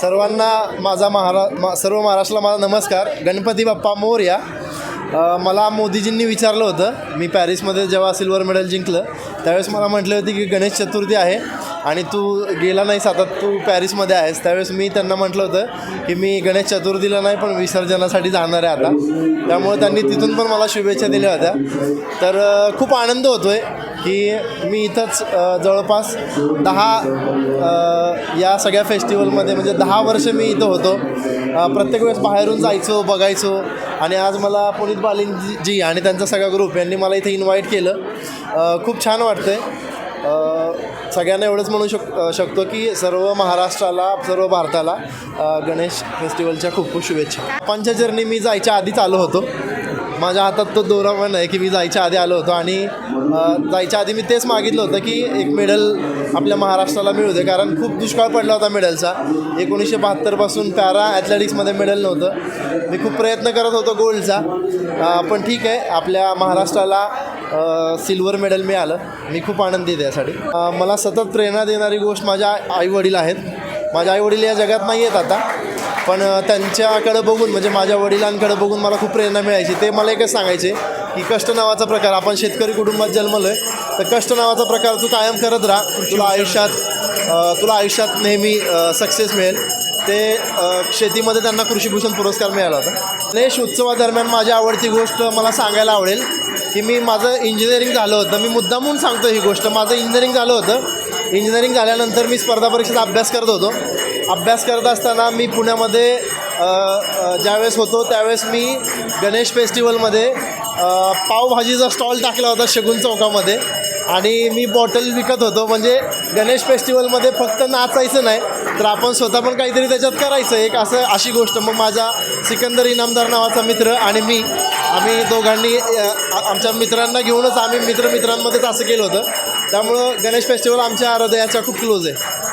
सर्वांना माझा महारा मा सर्व महाराष्ट्राला माझा नमस्कार. गणपती बाप्पा मोर्या मला मोदीजींनी विचारलं होतं. मी पॅरिसमध्ये जेव्हा सिल्वर मेडल जिंकलं त्यावेळेस मला म्हटले होते की गणेश चतुर्थी आहे आणि तू गेला नाहीस आता तू पॅरिसमध्ये आहेस. त्यावेळेस मी त्यांना म्हटलं होतं की मी गणेश चतुर्थीला नाही पण विसर्जनासाठी जाणार आहे आता. त्यामुळे त्यांनी तिथून पण मला शुभेच्छा दिल्या होत्या. तर खूप आनंद होतो आहे की मी इथंच जवळपास दहा या सगळ्या फेस्टिवलमध्ये म्हणजे दहा वर्ष मी इथं होतो. प्रत्येक वेळेस बाहेरून जायचो बघायचो. आणि आज मला पुनीत बालिनजी आणि त्यांचा सगळा ग्रुप यांनी मला इथे इन्व्हाइट केलं. खूप छान वाटतं आहे सगळ्यांना एवढंच म्हणू शक शकतो की सर्व महाराष्ट्राला सर्व भारताला गणेश फेस्टिवलच्या खूप खूप शुभेच्छा. पंचचरणी मी जायच्या आधीच आलो होतो. माझ्या हातात तो दोरा पण आहे की मी जायच्या आधी आलो होतो आणि जायच्या आधी मी तेच मागितलं होतं की एक मेडल आपल्या महाराष्ट्राला मिळू दे. कारण खूप दुष्काळ पडला होता मेडलचा एकोणीसशे बहात्तरपासून पॅरा ॲथलेटिक्समध्ये मेडल नव्हतं. मी खूप प्रयत्न करत होतो गोल्डचा पण ठीक आहे आपल्या महाराष्ट्राला सिल्वर मेडल मिळालं. मी खूप आनंदी त्यासाठी यासाठी. मला सतत प्रेरणा देणारी गोष्ट माझ्या आईवडील आहेत. माझे आईवडील या जगात नाही आहेत आता. पण त्यांच्याकडं बघून म्हणजे माझ्या वडिलांकडं बघून मला खूप प्रेरणा मिळायची. ते मला एकच सांगायचे की कष्ट नावाचा प्रकार आपण शेतकरी कुटुंबात जन्मलो आहे तर कष्ट नावाचा प्रकार तू कायम करत राहा. तुला आयुष्यात तुला आयुष्यात नेहमी सक्सेस मिळेल. ते शेतीमध्ये त्यांना कृषीभूषण पुरस्कार मिळाला होता. गणेश उत्सवादरम्यान माझी आवडती गोष्ट मला सांगायला आवडेल की मी माझं इंजिनिअरिंग झालं होतं. मी मुद्दामून सांगतो ही गोष्ट. माझं इंजिनिअरिंग झालं होतं. इंजिनिअरिंग झाल्यानंतर मी स्पर्धा परीक्षेचा अभ्यास करत होतो. अभ्यास करत असताना मी पुण्यामध्ये ज्यावेळेस होतो त्यावेळेस मी गणेश फेस्टिवलमध्ये पावभाजीचा स्टॉल टाकला होता शगुन चौकामध्ये आणि मी बॉटल विकत होतो. म्हणजे गणेश फेस्टिवलमध्ये फक्त नाचायचं नाही तर आपण स्वतः पण काहीतरी त्याच्यात करायचं. एक असं अशी गोष्ट. मग माझा सिकंदर इनामदार नावाचा मित्र आणि मी आम्ही दोघांनी आमच्या मित्रांना घेऊनच आम्ही मित्र मित्रांमध्येच असं केलं होतं. त्यामुळं गणेश फेस्टिवल आमच्या हृदयाच्या खूप क्लोज आहे.